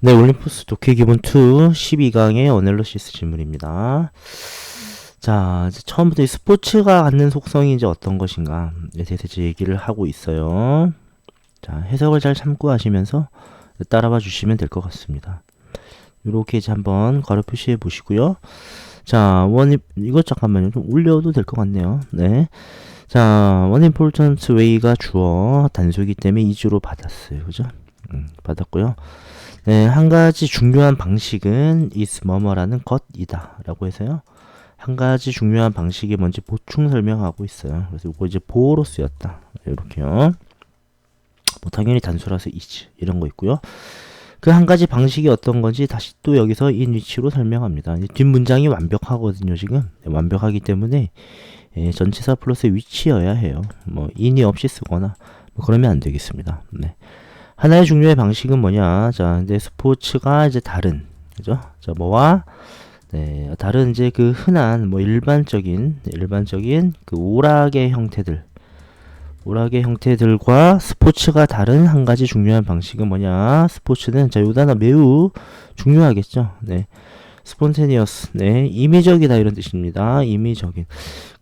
네, 올림푸스 독해 기본 2 12강의 어넬러시스 질문입니다. 자, 이제 처음부터 이 스포츠가 갖는 속성이 이제 어떤 것인가에 대해서 얘기를 하고 있어요. 자, 해석을 잘 참고하시면서 따라봐 주시면 될 것 같습니다. 이렇게 이제 한번 괄호 표시해 보시고요. 자, 원, 이거 잠깐만요. 좀 올려도 될 것 같네요. 네. 자, 원 임포턴트 웨이가 주어 단수이기 때문에 이주로 받았어요. 그죠? 음, 받았고요. 네, 한 가지 중요한 방식은 is 뭐뭐라는 것이다 라고 해서요. 한 가지 중요한 방식이 뭔지 보충 설명하고 있어요. 그래서 이거 이제 보호로 쓰였다. 이렇게요. 뭐 당연히 단수라서 is 이런 거 있고요. 그 한 가지 방식이 어떤 건지 다시 또 여기서 in which로 설명합니다. 뒷 문장이 완벽하거든요, 지금. 네, 완벽하기 때문에 예, 전치사 플러스 위치여야 해요. 뭐 in이 없이 쓰거나 뭐 그러면 안 되겠습니다. 네. 하나의 중요한 방식은 뭐냐? 자, 근데 스포츠가 이제 다른, 그죠? 자, 뭐와 네, 다른 이제 그 흔한 뭐 일반적인 일반적인 그 오락의 형태들, 오락의 형태들과 스포츠가 다른 한 가지 중요한 방식은 뭐냐? 스포츠는 자, 요 단어 매우 중요하겠죠? 네. 스폰테니어스, 네, 임의적이다 이런 뜻입니다. 임의적인.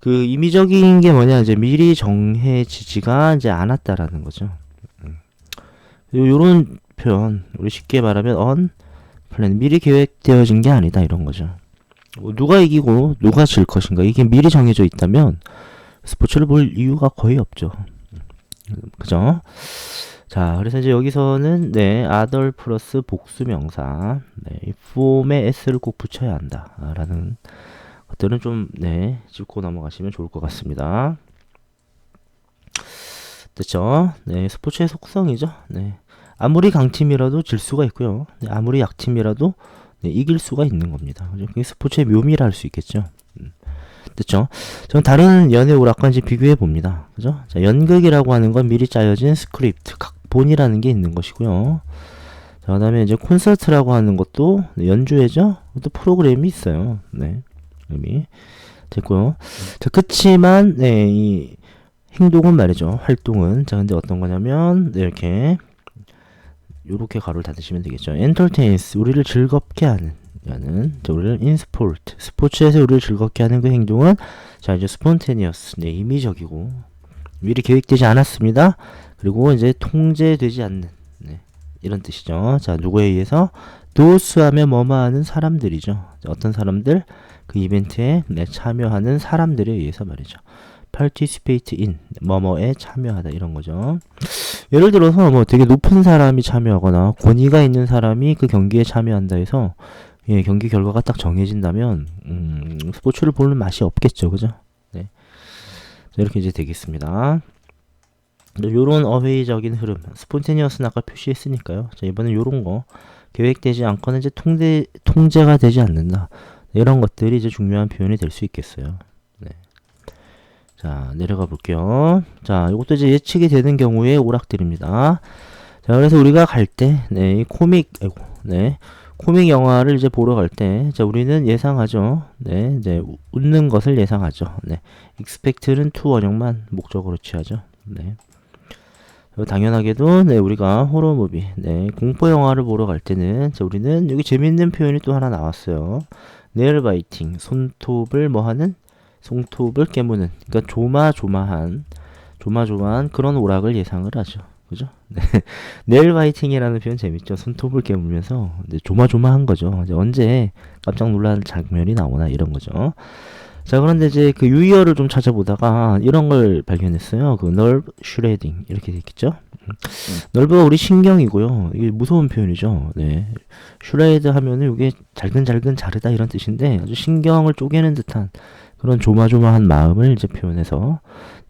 그 임의적인 게 뭐냐? 이제 미리 정해지지가 이제 않았다라는 거죠. 요런 표현 우리 쉽게 말하면 on 플랜 미리 계획되어진 게 아니다 이런 거죠. 뭐 누가 이기고 누가 질 것인가 이게 미리 정해져 있다면 스포츠를 볼 이유가 거의 없죠. 그죠? 자, 그래서 이제 여기서는 네, other 플러스 복수 명사, 네, 이 form에 s를 꼭 붙여야 한다라는 것들은 좀 네, 짚고 넘어가시면 좋을 것 같습니다. 됐죠? 네, 스포츠의 속성이죠. 네. 아무리 강팀이라도 질 수가 있고요. 네, 아무리 약팀이라도 네, 이길 수가 있는 겁니다. 그게 스포츠의 묘미라 할 수 있겠죠. 음. 됐죠? 전 다른 연애 이제 비교해 봅니다. 그죠? 자, 연극이라고 하는 건 미리 짜여진 스크립트, 각본이라는 게 있는 것이고요. 자, 그 다음에 이제 콘서트라고 하는 것도 연주회죠? 또 프로그램이 있어요. 네. 이미 됐고요. 자, 그치만, 네, 이 행동은 말이죠. 활동은. 자, 근데 어떤 거냐면, 네, 이렇게, 요렇게 가로를 닫으시면 되겠죠. entertains, 우리를 즐겁게 하는, 라는, 자, 우리를 in sport, 스포츠에서 우리를 즐겁게 하는 그 행동은, 자, 이제 spontaneous, 네, 임의적이고, 미리 계획되지 않았습니다. 그리고 이제 통제되지 않는, 네, 이런 뜻이죠. 자, 누구에 의해서? those 하면 뭐뭐 하는 사람들이죠. 자, 어떤 사람들? 그 이벤트에 네, 참여하는 사람들에 의해서 말이죠. Participate in 뭐뭐에 참여하다 이런 거죠. 예를 들어서 뭐 되게 높은 사람이 참여하거나 권위가 있는 사람이 그 경기에 참여한다 해서 예, 경기 결과가 딱 정해진다면 음, 스포츠를 보는 맛이 없겠죠. 그죠? 네. 자, 이렇게 이제 되겠습니다. 요런 어회의적인 흐름, 스폰테니어스는 아까 표시했으니까요. 자, 이번엔 요런 거 계획되지 않거나 이제 통제 통제가 되지 않는다. 이런 것들이 이제 중요한 표현이 될 수 있겠어요. 네. 자, 내려가 볼게요. 자, 이것도 이제 예측이 되는 경우에 오락들입니다. 자, 그래서 우리가 갈 때, 네, 이 코믹, 아이고, 네, 코믹 영화를 이제 보러 갈 때, 자, 우리는 예상하죠. 네, 이제 웃는 것을 예상하죠. 네, expect는 to 원형만 목적으로 취하죠. 네. 당연하게도 네 우리가 호러 무비 네 공포 영화를 보러 갈 때는 자 우리는 여기 재밌는 표현이 또 하나 나왔어요 네일 바이팅 손톱을 뭐 하는 손톱을 깨무는 그러니까 조마조마한 조마조마한 그런 오락을 예상을 하죠 그죠 네. 네일 바이팅이라는 표현 재밌죠 손톱을 깨물면서 네, 조마조마한 거죠 이제 언제 깜짝 놀라는 장면이 나오나 이런 거죠 자 그런데 이제 그 유의어를 좀 찾아보다가 이런 걸 발견했어요. 그 nerve shredding 이렇게 돼 있겠죠. 음. nerve가 우리 신경이고요. 이게 무서운 표현이죠. 네, shred 하면은 이게 잘근잘근 자르다 이런 뜻인데 아주 신경을 쪼개는 듯한 그런 조마조마한 마음을 이제 표현해서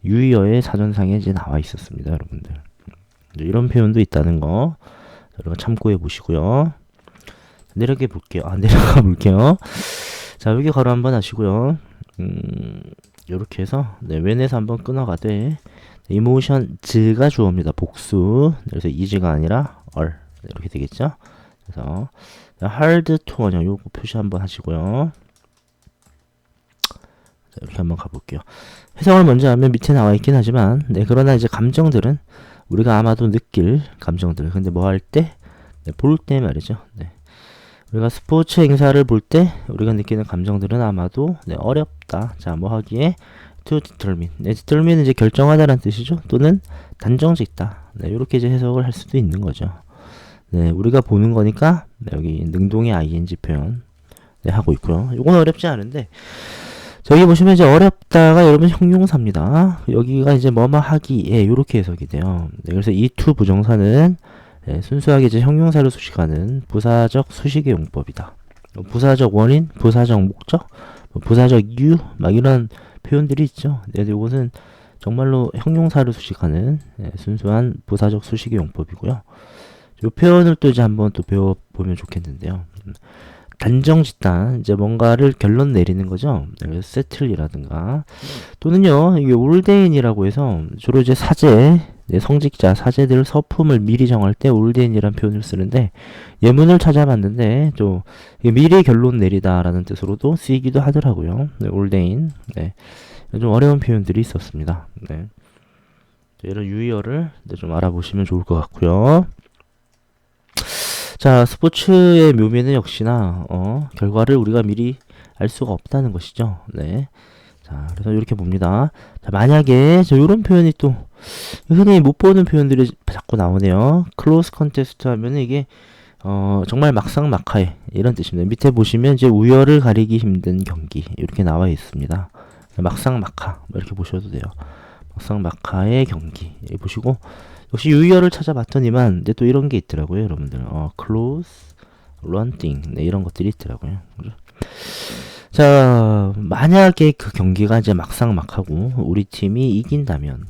유의어의 사전상에 이제 나와 있었습니다, 여러분들. 이런 표현도 있다는 거 여러분 참고해 보시고요. 내려가 볼게요. 아 내려가 볼게요. 자 여기 가로 한번 하시고요. 음, 요렇게 해서 네, 웬에서 한번 끊어가되 이모션 즈가 주어입니다. 복수. 그래서 이즈가 아니라 얼 이렇게 되겠죠. 그래서 hard to 원형 요거 표시 한번 하시고요. 자, 이렇게 한번 가볼게요. 해석을 먼저 하면 밑에 나와 있긴 하지만 네 그러나 이제 감정들은 우리가 아마도 느낄 감정들 근데 뭐 할 때 네, 볼 때 말이죠. 네. 우리가 스포츠 행사를 볼 때 우리가 느끼는 감정들은 아마도 네, 어렵다. 자, 뭐 하기에 to determine. 네, determine은 이제 결정하다라는 뜻이죠. 또는 단정 짓다. 네, 이렇게 이제 해석을 할 수도 있는 거죠. 네, 우리가 보는 거니까 네, 여기 능동의 ing 표현 네, 하고 있고요. 이건 어렵지 않은데 저기 보시면 이제 어렵다가 여러분 형용사입니다. 여기가 이제 뭐뭐 하기에 이렇게 해석이 돼요. 네, 그래서 이 to 부정사는 네, 순수하게 이제 형용사를 수식하는 부사적 수식의 용법이다. 뭐 부사적 원인, 부사적 목적, 뭐 부사적 이유 막 이런 표현들이 있죠. 네, 이것은 정말로 형용사를 수식하는 네, 순수한 부사적 수식의 용법이고요. 이 표현을 또 이제 한번 또 배워보면 좋겠는데요. 음, 단정짓단 이제 뭔가를 결론 내리는 거죠. 네, 세틀이라든가 또는요 이게 올데인이라고 해서 주로 이제 사제 네, 성직자 사제들 서품을 미리 정할 때 올데인이라는 표현을 쓰는데 예문을 찾아봤는데 또 미리 결론 내리다라는 뜻으로도 쓰이기도 하더라고요. 네, 올데인 네, 좀 어려운 표현들이 있었습니다. 네. 이런 유의어를 좀 알아보시면 좋을 것 같고요. 자, 스포츠의 묘미는 역시나 어, 결과를 우리가 미리 알 수가 없다는 것이죠. 네. 자, 그래서 이렇게 봅니다. 자, 만약에 저 이런 표현이 또 흔히 못 보는 표현들이 자꾸 나오네요. 클로스 컨테스트 하면은 이게 어, 정말 막상 막하에 이런 뜻입니다. 밑에 보시면 이제 우열을 가리기 힘든 경기 이렇게 나와 있습니다. 막상 막하 뭐 이렇게 보셔도 돼요. 막상 막하의 경기 보시고 역시 유의어를 찾아봤더니만 근데 또 이런 게 있더라고요, 여러분들. 어, close, running 네, 이런 것들이 있더라고요. 그죠? 자, 만약에 그 경기가 이제 막상 막하고 우리 팀이 이긴다면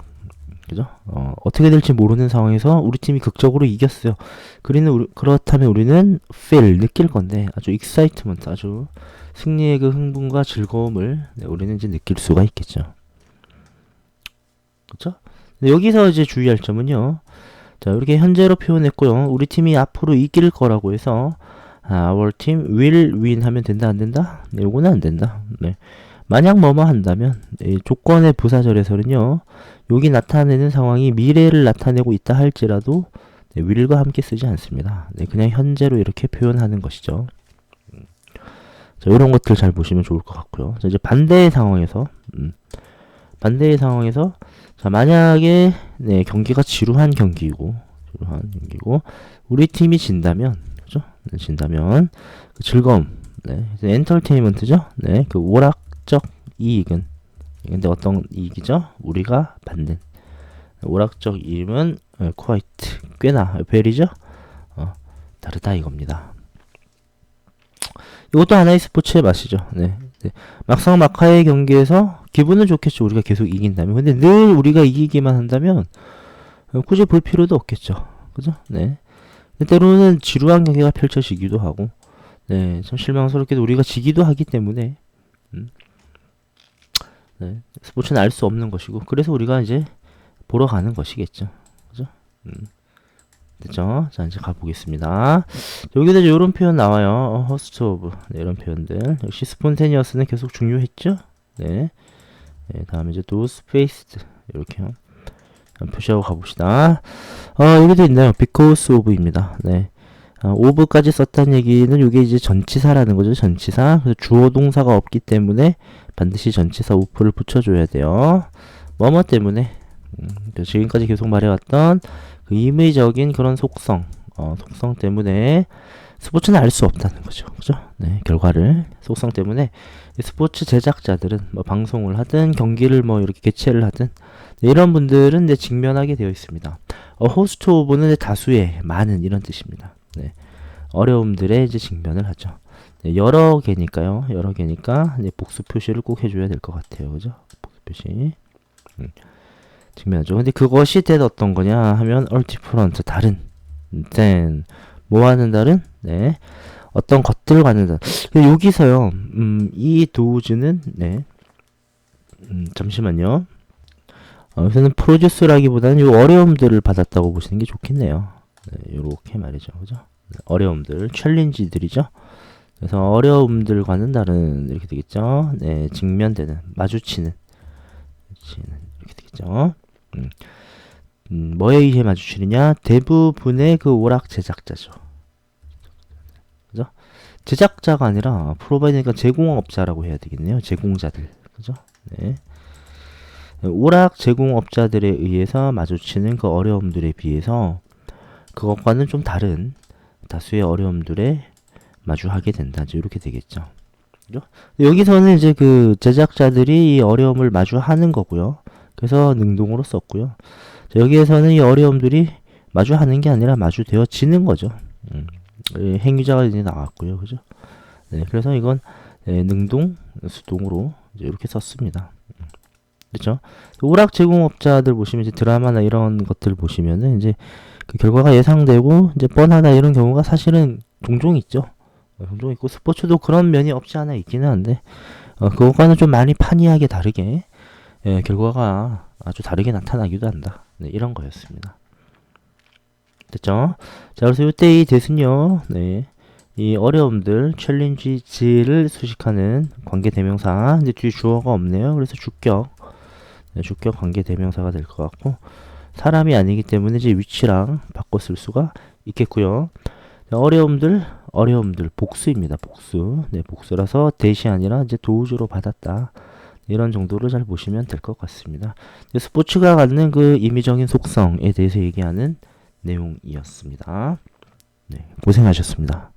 그죠? 어, 어떻게 될지 모르는 상황에서 우리 팀이 극적으로 이겼어요. 그리는 우리, 그렇다면 우리는 feel 느낄 건데 아주 excitement 아주 승리의 그 흥분과 즐거움을 네, 우리는 이제 느낄 수가 있겠죠. 그렇죠? 여기서 이제 주의할 점은요. 자, 이렇게 현재로 표현했고요. 우리 팀이 앞으로 이길 거라고 해서 아, our team will win 하면 된다 안 된다? 네, 요거는 안 된다. 네. 만약 뭐뭐 한다면 네, 조건의 부사절에서는요. 여기 나타내는 상황이 미래를 나타내고 있다 할지라도 네, will과 함께 쓰지 않습니다. 네, 그냥 현재로 이렇게 표현하는 것이죠. 음. 자, 이런 것들 잘 보시면 좋을 것 같고요. 자, 이제 반대의 상황에서 음, 반대의 상황에서 자, 만약에 네, 경기가 지루한 경기이고 지루한 경기고 우리 팀이 진다면 그죠? 네, 진다면 그 즐거움, 네, 엔터테인먼트죠. 네, 그 오락적 이익은 근데 어떤 이익이죠? 우리가 받는 오락적 이익은 네, quite 꽤나 베리죠. 어, 다르다 이겁니다. 이것도 하나의 스포츠의 맛이죠. 네. 네. 막상 막하의 경기에서 기분은 좋겠죠. 우리가 계속 이긴다면. 근데 늘 우리가 이기기만 한다면 굳이 볼 필요도 없겠죠. 그죠? 네. 때로는 지루한 경기가 펼쳐지기도 하고, 네. 참 실망스럽게도 우리가 지기도 하기 때문에, 음. 네. 스포츠는 알 수 없는 것이고, 그래서 우리가 이제 보러 가는 것이겠죠. 그죠? 음. 됐죠? 자, 이제 가보겠습니다. 여기서 이제 이런 표현 나와요. 어, host of. 네, 이런 표현들. 역시 spontaneous는 계속 중요했죠? 네. 네, 다음에 이제 those faced. 이렇게 표시하고 가봅시다. 어, 여기도 있나요? because of입니다. 네. 어, of까지 썼다는 얘기는 이게 이제 전치사라는 거죠. 전치사. 그래서 주어 동사가 없기 때문에 반드시 전치사 of를 붙여줘야 돼요. 뭐뭐 때문에. 음, 지금까지 계속 말해왔던 그 임의적인 그런 속성, 어, 속성 때문에 스포츠는 알 수 없다는 거죠. 그죠? 네, 결과를 속성 때문에 스포츠 제작자들은 뭐 방송을 하든 경기를 뭐 이렇게 개최를 하든 네, 이런 분들은 네, 직면하게 되어 있습니다. 어, 호스트 오브는 다수의 많은 이런 뜻입니다. 네, 어려움들에 이제 직면을 하죠. 네, 여러 개니까요. 여러 개니까 네, 복수 표시를 꼭 해줘야 될 것 같아요. 그죠? 복수 표시. 음. 측면하죠. 근데 그것이 된 어떤 거냐 하면 얼티프런트 다른. then 뭐와는 다른 네. 어떤 것들과는 다른 여기서요 음, 이 도우즈는 네. 음, 잠시만요. 어, 여기서는 프로듀스라기보다는 요 어려움들을 받았다고 보시는 게 좋겠네요. 네, 요렇게 말이죠. 그죠? 네, 어려움들 챌린지들이죠. 그래서 어려움들과는 다른 이렇게 되겠죠? 네 직면되는 마주치는 이렇게 되겠죠 음, 음, 뭐에 의해 마주치느냐? 대부분의 그 오락 제작자죠. 그죠? 제작자가 아니라 프로바이드니까 제공업자라고 해야 되겠네요. 제공자들. 그죠? 네. 오락 제공업자들에 의해서 마주치는 그 어려움들에 비해서 그것과는 좀 다른 다수의 어려움들에 마주하게 된다. 이렇게 되겠죠. 여기서는 이제 그 제작자들이 이 어려움을 마주하는 거고요. 그래서 능동으로 썼고요. 자, 여기에서는 이 어려움들이 마주하는 게 아니라 마주되어지는 거죠. 음, 예, 행위자가 이제 나왔고요. 그죠? 네, 그래서 이건 예, 능동, 수동으로 이렇게 썼습니다. 음, 그렇죠? 오락 제공업자들 보시면 이제 드라마나 이런 것들 보시면은 이제 그 결과가 예상되고 이제 뻔하다 이런 경우가 사실은 종종 있죠. 어, 종종 있고 스포츠도 그런 면이 없지 않아 있기는 한데 어, 그것과는 좀 많이 판이하게 다르게 예, 결과가 아주 다르게 나타나기도 한다. 네, 이런 거였습니다. 됐죠? 자, 그래서 이때 이 대순요, 네, 이 어려움들, 챌린지를 수식하는 관계 대명사, 이제 뒤에 주어가 없네요. 그래서 주격, 네, 주격 관계 대명사가 될 것 같고, 사람이 아니기 때문에 이제 위치랑 바꿔 쓸 수가 있겠고요. 자, 어려움들, 어려움들, 복수입니다. 복수. 네, 복수라서 대시 아니라 이제 도우주로 받았다. 이런 정도로 잘 보시면 될 것 같습니다. 스포츠가 갖는 그 임의적인 속성에 대해서 얘기하는 내용이었습니다. 네, 고생하셨습니다.